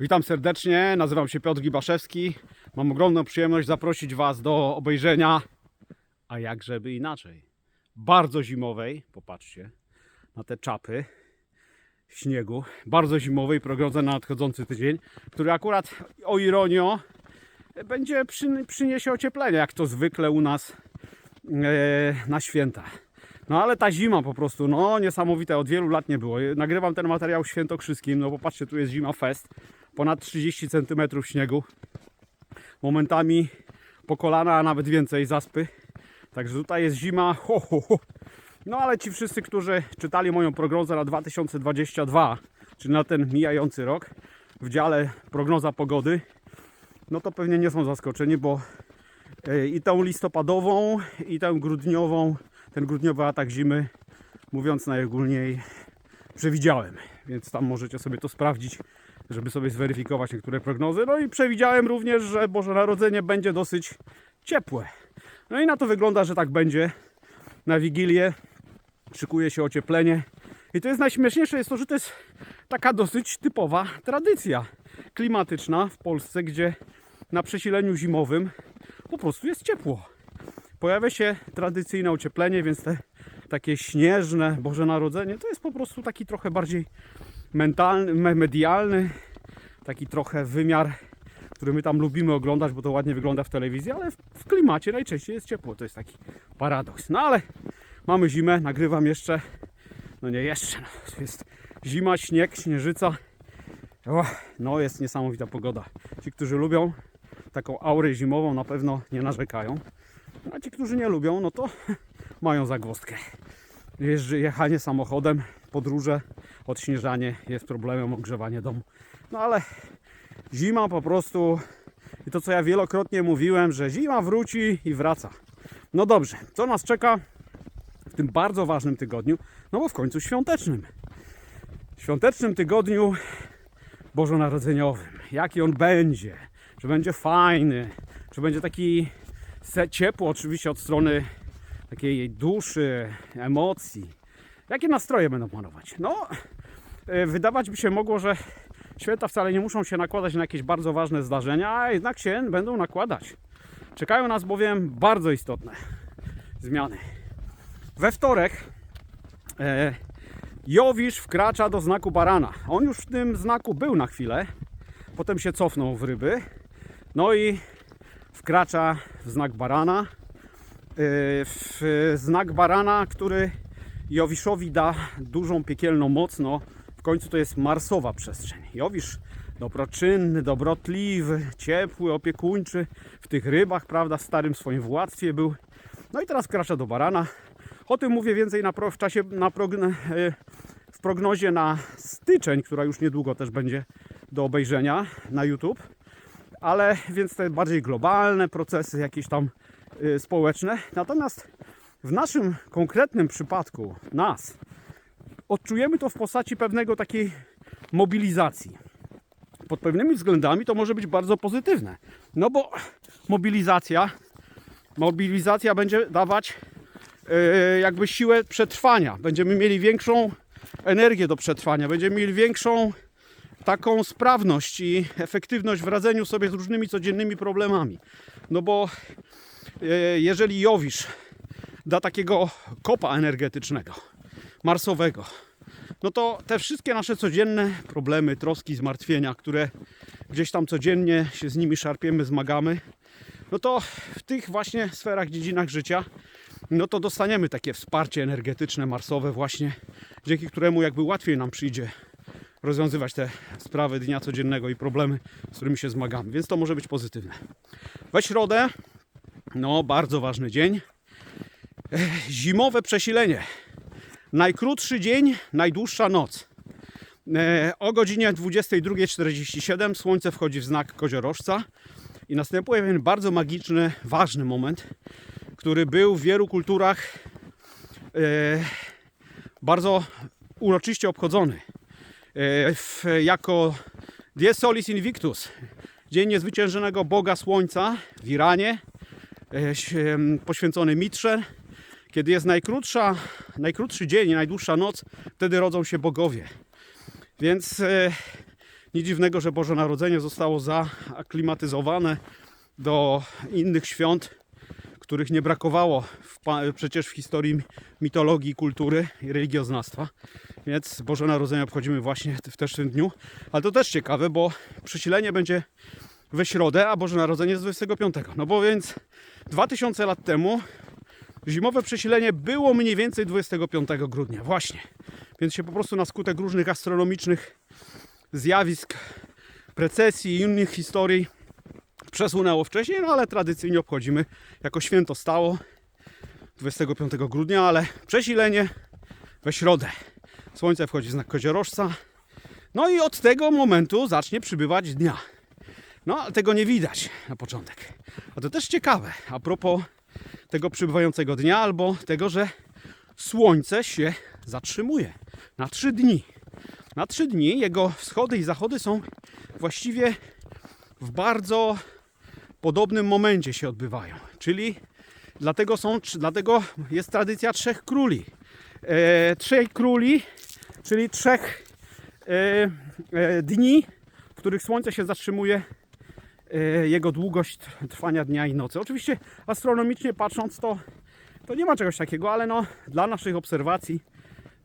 Witam serdecznie, nazywam się Piotr Gibaszewski. Mam ogromną przyjemność zaprosić Was do obejrzenia, a jak żeby inaczej, bardzo zimowej, popatrzcie na te czapy śniegu, bardzo zimowej prognozy na nadchodzący tydzień, który akurat, o ironio, będzie przy, przyniesie ocieplenie, jak to zwykle u nas e, na święta. No ale ta zima po prostu, no niesamowite, od wielu lat nie było. Nagrywam ten materiał świętokrzyskim, no bo patrzcie, tu jest zima fest, ponad 30 cm śniegu, momentami po kolana, a nawet więcej zaspy. Także tutaj jest zima, ho, ho, ho. No ale ci wszyscy, którzy czytali moją prognozę na 2022, czyli na ten mijający rok, w dziale prognoza pogody, no to pewnie nie są zaskoczeni, bo e, i tą listopadową, i tę grudniową, ten grudniowy atak zimy, mówiąc najogólniej, przewidziałem. Więc tam możecie sobie to sprawdzić, żeby sobie zweryfikować niektóre prognozy. No i przewidziałem również, że Boże Narodzenie będzie dosyć ciepłe. No i na to wygląda, że tak będzie. Na Wigilię szykuje się ocieplenie. I to jest najśmieszniejsze, jest to, że to jest taka dosyć typowa tradycja klimatyczna w Polsce, gdzie na przesileniu zimowym po prostu jest ciepło. Pojawia się tradycyjne ocieplenie, więc te takie śnieżne Boże Narodzenie to jest po prostu taki trochę bardziej mentalny, me- medialny, taki trochę wymiar, który my tam lubimy oglądać, bo to ładnie wygląda w telewizji, ale w, klimacie najczęściej jest ciepło. To jest taki paradoks. No ale mamy zimę, nagrywam jeszcze, no nie jeszcze, no, jest zima, śnieg, śnieżyca. O, no jest niesamowita pogoda. Ci, którzy lubią taką aurę zimową na pewno nie narzekają. A ci, którzy nie lubią, no to mają zagwozdkę. Jeżdży, jechanie samochodem, podróże, odśnieżanie jest problemem, ogrzewanie domu. No ale zima po prostu i to co ja wielokrotnie mówiłem, że zima wróci i wraca. No dobrze, co nas czeka w tym bardzo ważnym tygodniu? No bo w końcu świątecznym. Świątecznym tygodniu bożonarodzeniowym. Jaki on będzie? Czy będzie fajny? Czy będzie taki ciepło oczywiście od strony takiej duszy, emocji. Jakie nastroje będą panować? No, e, wydawać by się mogło, że święta wcale nie muszą się nakładać na jakieś bardzo ważne zdarzenia, a jednak się będą nakładać. Czekają nas bowiem bardzo istotne zmiany. We wtorek e, Jowisz wkracza do znaku barana. On już w tym znaku był na chwilę, potem się cofnął w ryby, no i wkracza w znak barana. Yy, W znak barana, który Jowiszowi da dużą piekielną moc. No, w końcu to jest marsowa przestrzeń. Jowisz dobroczynny, dobrotliwy, ciepły, opiekuńczy w tych rybach, prawda, w starym swoim władztwie był. No i teraz wkracza do barana. O tym mówię więcej na pro, w czasie na yy, w prognozie na styczeń, która już niedługo też będzie do obejrzenia na YouTube ale więc te bardziej globalne procesy, jakieś tam y, społeczne. Natomiast w naszym konkretnym przypadku, nas, odczujemy to w postaci pewnego takiej mobilizacji. Pod pewnymi względami to może być bardzo pozytywne. No bo mobilizacja, mobilizacja będzie dawać y, jakby siłę przetrwania. Będziemy mieli większą energię do przetrwania, będziemy mieli większą taką sprawność i efektywność w radzeniu sobie z różnymi codziennymi problemami. No bo jeżeli Jowisz da takiego kopa energetycznego, marsowego, no to te wszystkie nasze codzienne problemy, troski, zmartwienia, które gdzieś tam codziennie się z nimi szarpiemy, zmagamy, no to w tych właśnie sferach, dziedzinach życia, no to dostaniemy takie wsparcie energetyczne, marsowe właśnie, dzięki któremu jakby łatwiej nam przyjdzie rozwiązywać te sprawy dnia codziennego i problemy, z którymi się zmagamy. Więc to może być pozytywne. We środę, no bardzo ważny dzień, zimowe przesilenie. Najkrótszy dzień, najdłuższa noc. E, O godzinie 22.47 słońce wchodzi w znak koziorożca i następuje pewien bardzo magiczny, ważny moment, który był w wielu kulturach e, bardzo uroczyście obchodzony e, jako Dies Solis Invictus, Dzień Niezwyciężonego Boga Słońca w Iranie, poświęcony Mitrze. Kiedy jest najkrótsza, najkrótszy dzień i najdłuższa noc, wtedy rodzą się bogowie. Więc e, Nic dziwnego, że Boże Narodzenie zostało zaaklimatyzowane do innych świąt, których nie brakowało w, przecież w historii mitologii, kultury i religioznawstwa. Więc Boże Narodzenie obchodzimy właśnie w też tym dniu. Ale to też ciekawe, bo przesilenie będzie we środę, a Boże Narodzenie jest 25. No bo więc 2000 lat temu zimowe przesilenie było mniej więcej 25 grudnia. Właśnie. Więc się po prostu na skutek różnych astronomicznych zjawisk, precesji i innych historii przesunęło wcześniej, no ale tradycyjnie obchodzimy jako święto stało 25 grudnia, ale przesilenie we środę. Słońce wchodzi w znak koziorożca. No i od tego momentu zacznie przybywać dnia. No, ale tego nie widać na początek. A to też ciekawe, a propos tego przybywającego dnia, albo tego, że słońce się zatrzymuje na trzy dni. Na trzy dni jego wschody i zachody są właściwie w bardzo podobnym momencie się odbywają. Czyli dlatego, są, dlatego jest tradycja trzech króli. E, trzech króli, czyli trzech e, e, dni, w których słońce się zatrzymuje jego długość trwania dnia i nocy. Oczywiście astronomicznie patrząc to, to nie ma czegoś takiego, ale no, dla naszych obserwacji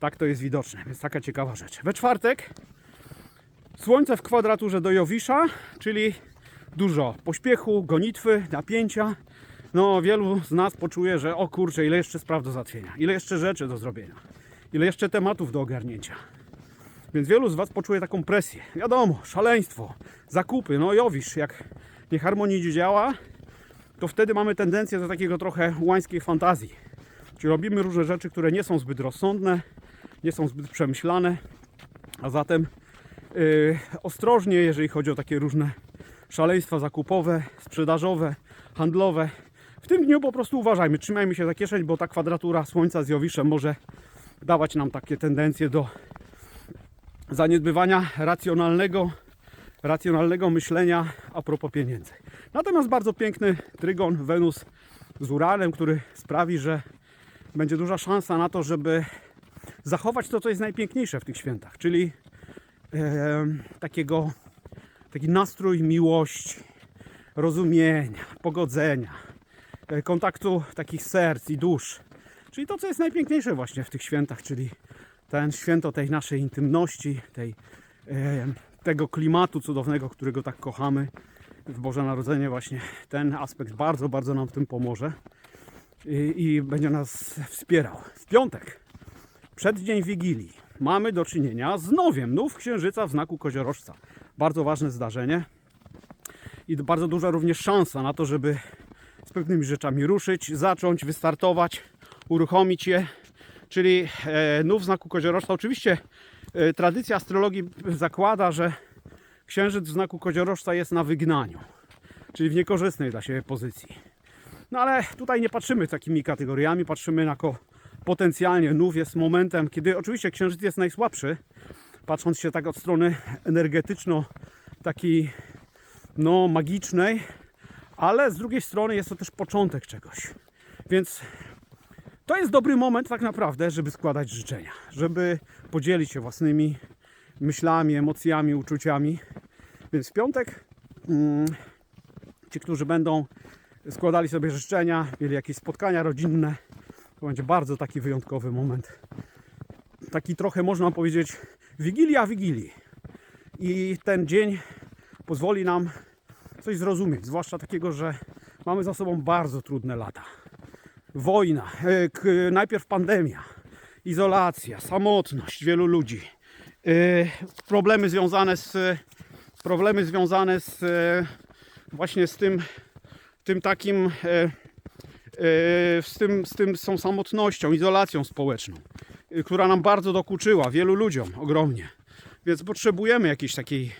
tak to jest widoczne, więc taka ciekawa rzecz. We czwartek słońce w kwadraturze do Jowisza, czyli dużo pośpiechu, gonitwy, napięcia. No, wielu z nas poczuje, że o kurczę, ile jeszcze spraw do załatwienia, ile jeszcze rzeczy do zrobienia, ile jeszcze tematów do ogarnięcia. Więc wielu z Was poczuje taką presję. Wiadomo, szaleństwo, zakupy, no Jowisz, jak nie harmonii działa, to wtedy mamy tendencję do takiego trochę łańskiej fantazji. Czyli robimy różne rzeczy, które nie są zbyt rozsądne, nie są zbyt przemyślane, a zatem yy, ostrożnie, jeżeli chodzi o takie różne szaleństwa zakupowe, sprzedażowe, handlowe. W tym dniu po prostu uważajmy, trzymajmy się za kieszeń, bo ta kwadratura Słońca z Jowiszem może dawać nam takie tendencje do zaniedbywania racjonalnego, racjonalnego myślenia a propos pieniędzy. Natomiast bardzo piękny trygon Wenus z Uranem, który sprawi, że będzie duża szansa na to, żeby zachować to, co jest najpiękniejsze w tych świętach, czyli takiego, taki nastrój miłości, rozumienia, pogodzenia, e, kontaktu takich serc i dusz. Czyli to, co jest najpiękniejsze właśnie w tych świętach, czyli ten święto tej naszej intymności, tej, e, tego klimatu cudownego, którego tak kochamy w Boże Narodzenie właśnie ten aspekt bardzo, bardzo nam w tym pomoże i, i będzie nas wspierał. W piątek, przeddzień Wigilii, mamy do czynienia z nowiem, nów księżyca w znaku koziorożca. Bardzo ważne zdarzenie i bardzo duża również szansa na to, żeby z pewnymi rzeczami ruszyć, zacząć, wystartować, uruchomić je. Czyli e, nów w znaku koziorożca. Oczywiście e, tradycja astrologii zakłada, że księżyc w znaku koziorożca jest na wygnaniu, czyli w niekorzystnej dla siebie pozycji. No ale tutaj nie patrzymy takimi kategoriami, patrzymy na ko potencjalnie nów jest momentem, kiedy oczywiście księżyc jest najsłabszy, patrząc się tak od strony energetyczno takiej no magicznej, ale z drugiej strony jest to też początek czegoś. Więc to jest dobry moment tak naprawdę, żeby składać życzenia, żeby podzielić się własnymi myślami, emocjami, uczuciami. Więc w piątek mm, ci, którzy będą składali sobie życzenia, mieli jakieś spotkania rodzinne, to będzie bardzo taki wyjątkowy moment. Taki trochę można powiedzieć wigilia wigilii. I ten dzień pozwoli nam coś zrozumieć, zwłaszcza takiego, że mamy za sobą bardzo trudne lata. Wojna, e, najpierw pandemia, izolacja, samotność wielu ludzi, e, problemy związane z problemy związane z e, właśnie z tym, tym takim z tym, z tym tą samotnością, izolacją społeczną, która nam bardzo dokuczyła, wielu ludziom ogromnie. Więc potrzebujemy jakiejś takiej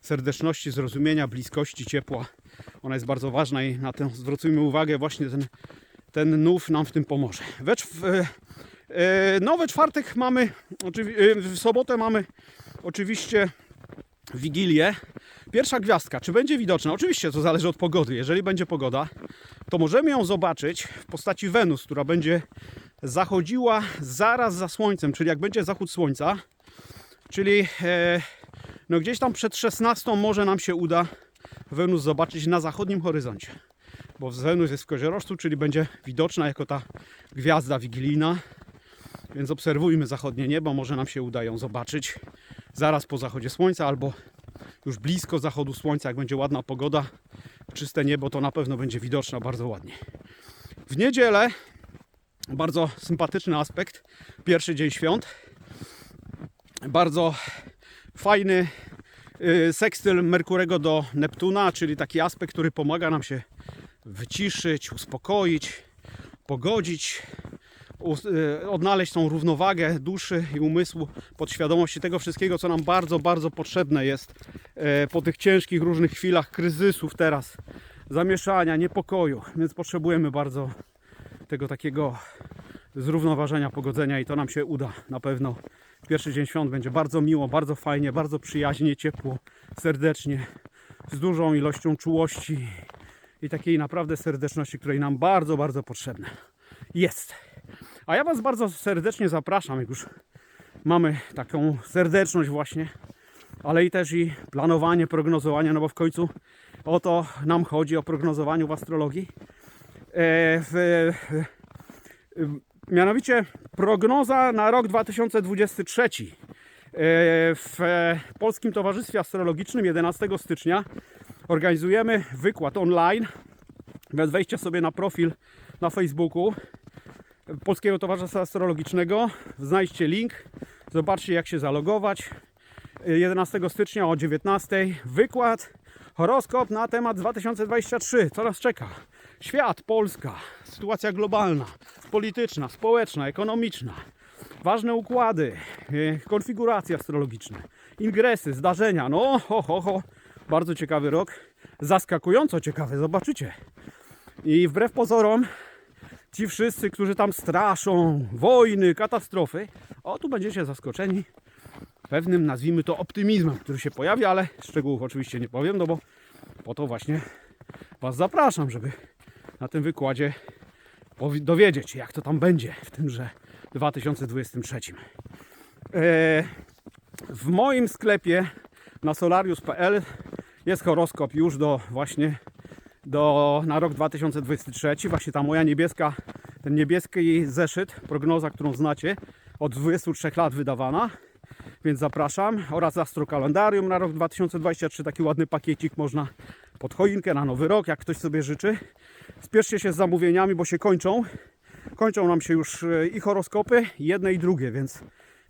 serdeczności, zrozumienia, bliskości, ciepła. Ona jest bardzo ważna i na tę zwrócimy uwagę. Właśnie ten, ten nów nam w tym pomoże. We, e, e, no, czwartek mamy, e, w sobotę mamy oczywiście Wigilię. Pierwsza gwiazdka, czy będzie widoczna? Oczywiście to zależy od pogody. Jeżeli będzie pogoda, to możemy ją zobaczyć w postaci Wenus, która będzie zachodziła zaraz za Słońcem, czyli jak będzie zachód Słońca, czyli No gdzieś tam przed 16 może nam się uda Wenus zobaczyć na zachodnim horyzoncie. Bo Wenus jest w koziorożcu, czyli będzie widoczna jako ta gwiazda wigilijna. Więc obserwujmy zachodnie niebo, może nam się uda ją zobaczyć zaraz po zachodzie słońca albo już blisko zachodu słońca, jak będzie ładna pogoda, czyste niebo, to na pewno będzie widoczna bardzo ładnie. W niedzielę bardzo sympatyczny aspekt, pierwszy dzień świąt. Bardzo fajny y, sekstyl Merkurego do Neptuna, czyli taki aspekt, który pomaga nam się wyciszyć, uspokoić, pogodzić, y, odnaleźć tą równowagę duszy i umysłu, podświadomości tego wszystkiego, co nam bardzo, bardzo potrzebne jest e, po tych ciężkich różnych chwilach kryzysów teraz, zamieszania, niepokoju, więc potrzebujemy bardzo tego takiego zrównoważenia, pogodzenia i to nam się uda na pewno. Pierwszy dzień świąt będzie bardzo miło, bardzo fajnie, bardzo przyjaźnie, ciepło, serdecznie, z dużą ilością czułości i takiej naprawdę serdeczności, której nam bardzo, bardzo potrzebne jest. A ja Was bardzo serdecznie zapraszam, jak już mamy taką serdeczność właśnie, ale i też i planowanie, prognozowanie, no bo w końcu o to nam chodzi, o prognozowaniu w astrologii. E, w, w, mianowicie prognoza na rok 2023 e, w Polskim Towarzystwie Astrologicznym 11 stycznia organizujemy wykład online. Więc wejdźcie sobie na profil na Facebooku Polskiego Towarzystwa Astrologicznego. Znajdźcie link, zobaczcie jak się zalogować. 11 stycznia o 19 wykład, horoskop na temat 2023. Co nas czeka? Świat, Polska, sytuacja globalna, polityczna, społeczna, ekonomiczna, ważne układy, e, konfiguracje astrologiczne, ingresy, zdarzenia. No, ho, ho, ho. Bardzo ciekawy rok, zaskakująco ciekawy, zobaczycie. I wbrew pozorom, ci wszyscy, którzy tam straszą, wojny, katastrofy, o tu będziecie zaskoczeni pewnym, nazwijmy to, optymizmem, który się pojawi, ale szczegółów oczywiście nie powiem, no bo po to właśnie Was zapraszam, żeby na tym wykładzie dowiedzieć się, jak to tam będzie w tymże 2023. E, w moim sklepie na solarius.pl jest horoskop już do właśnie do, na rok 2023. Właśnie ta moja niebieska, ten niebieski zeszyt, prognoza, którą znacie, od 23 lat wydawana. Więc zapraszam. Oraz astrokalendarium na rok 2023. Taki ładny pakiecik można pod choinkę na nowy rok, jak ktoś sobie życzy. Spieszcie się z zamówieniami, bo się kończą. Kończą nam się już e, i horoskopy, jedne i drugie, więc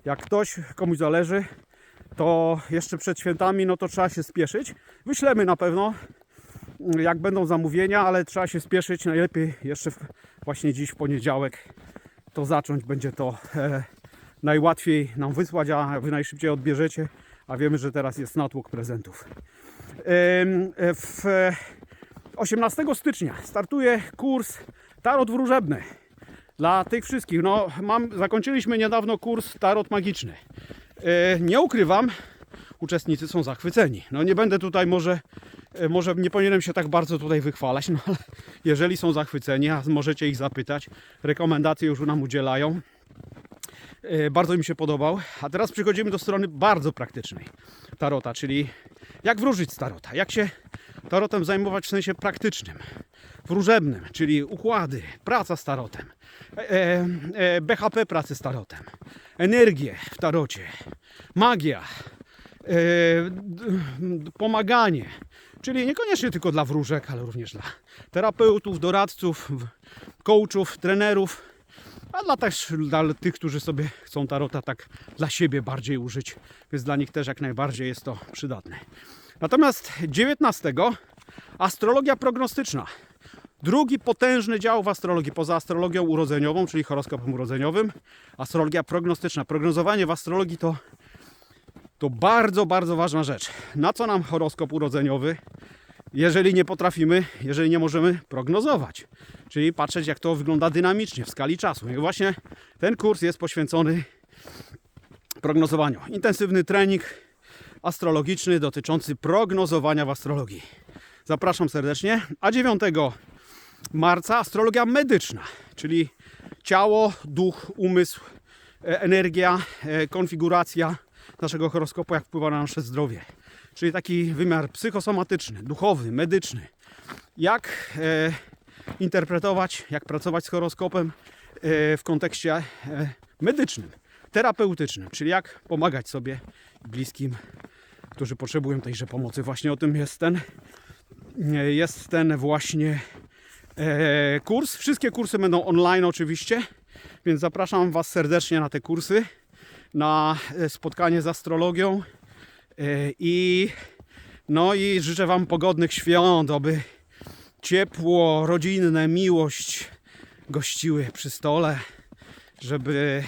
jak ktoś, komuś zależy, to jeszcze przed świętami, no to trzeba się spieszyć. Wyślemy na pewno, jak będą zamówienia, ale trzeba się spieszyć. Najlepiej jeszcze właśnie dziś w poniedziałek to zacząć. Będzie to e, najłatwiej nam wysłać, a wy najszybciej odbierzecie. A wiemy, że teraz jest natłok prezentów. E, W 18 stycznia startuje kurs Tarot Wróżebny. Dla tych wszystkich, no mam, zakończyliśmy niedawno kurs Tarot Magiczny. E, Nie ukrywam, uczestnicy są zachwyceni. No nie będę tutaj może, e, może nie powinienem się tak bardzo tutaj wychwalać, no ale jeżeli są zachwyceni, a możecie ich zapytać, rekomendacje już nam udzielają. E, Bardzo mi się podobał. A teraz przechodzimy do strony bardzo praktycznej tarota, czyli jak wróżyć z tarota, jak się tarotem zajmować w sensie praktycznym, wróżebnym, czyli układy, praca z tarotem, e, e, BHP pracy z tarotem, energię w tarocie, magia, e, pomaganie, czyli niekoniecznie tylko dla wróżek, ale również dla terapeutów, doradców, coachów, trenerów, a dla też dla tych, którzy sobie chcą tarota tak dla siebie bardziej użyć, więc dla nich też jak najbardziej jest to przydatne. Natomiast 19 astrologia prognostyczna. Drugi potężny dział w astrologii, poza astrologią urodzeniową, czyli horoskopem urodzeniowym, astrologia prognostyczna. Prognozowanie w astrologii to, to bardzo, bardzo ważna rzecz. Na co nam horoskop urodzeniowy, jeżeli nie potrafimy, jeżeli nie możemy prognozować? Czyli patrzeć, jak to wygląda dynamicznie w skali czasu. I właśnie ten kurs jest poświęcony prognozowaniu. Intensywny trening astrologiczny dotyczący prognozowania w astrologii. Zapraszam serdecznie. A 9 marca astrologia medyczna, czyli ciało, duch, umysł, e, energia, e, konfiguracja, naszego horoskopu, jak wpływa na nasze zdrowie. Czyli taki wymiar psychosomatyczny, duchowy, medyczny. Jak e, interpretować, jak pracować z horoskopem e, w kontekście e, medycznym, terapeutycznym, czyli jak pomagać sobie bliskim, którzy potrzebują tejże pomocy. Właśnie o tym jest ten, e, jest ten właśnie kurs. Wszystkie kursy będą online oczywiście, więc zapraszam Was serdecznie na te kursy, na e, spotkanie z astrologią e, i no i życzę Wam pogodnych świąt, aby ciepło, rodzinne, miłość gościły przy stole, żeby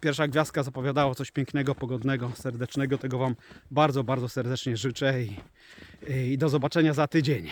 pierwsza gwiazdka zapowiadała coś pięknego, pogodnego, serdecznego. Tego Wam bardzo, bardzo serdecznie życzę i, i do zobaczenia za tydzień.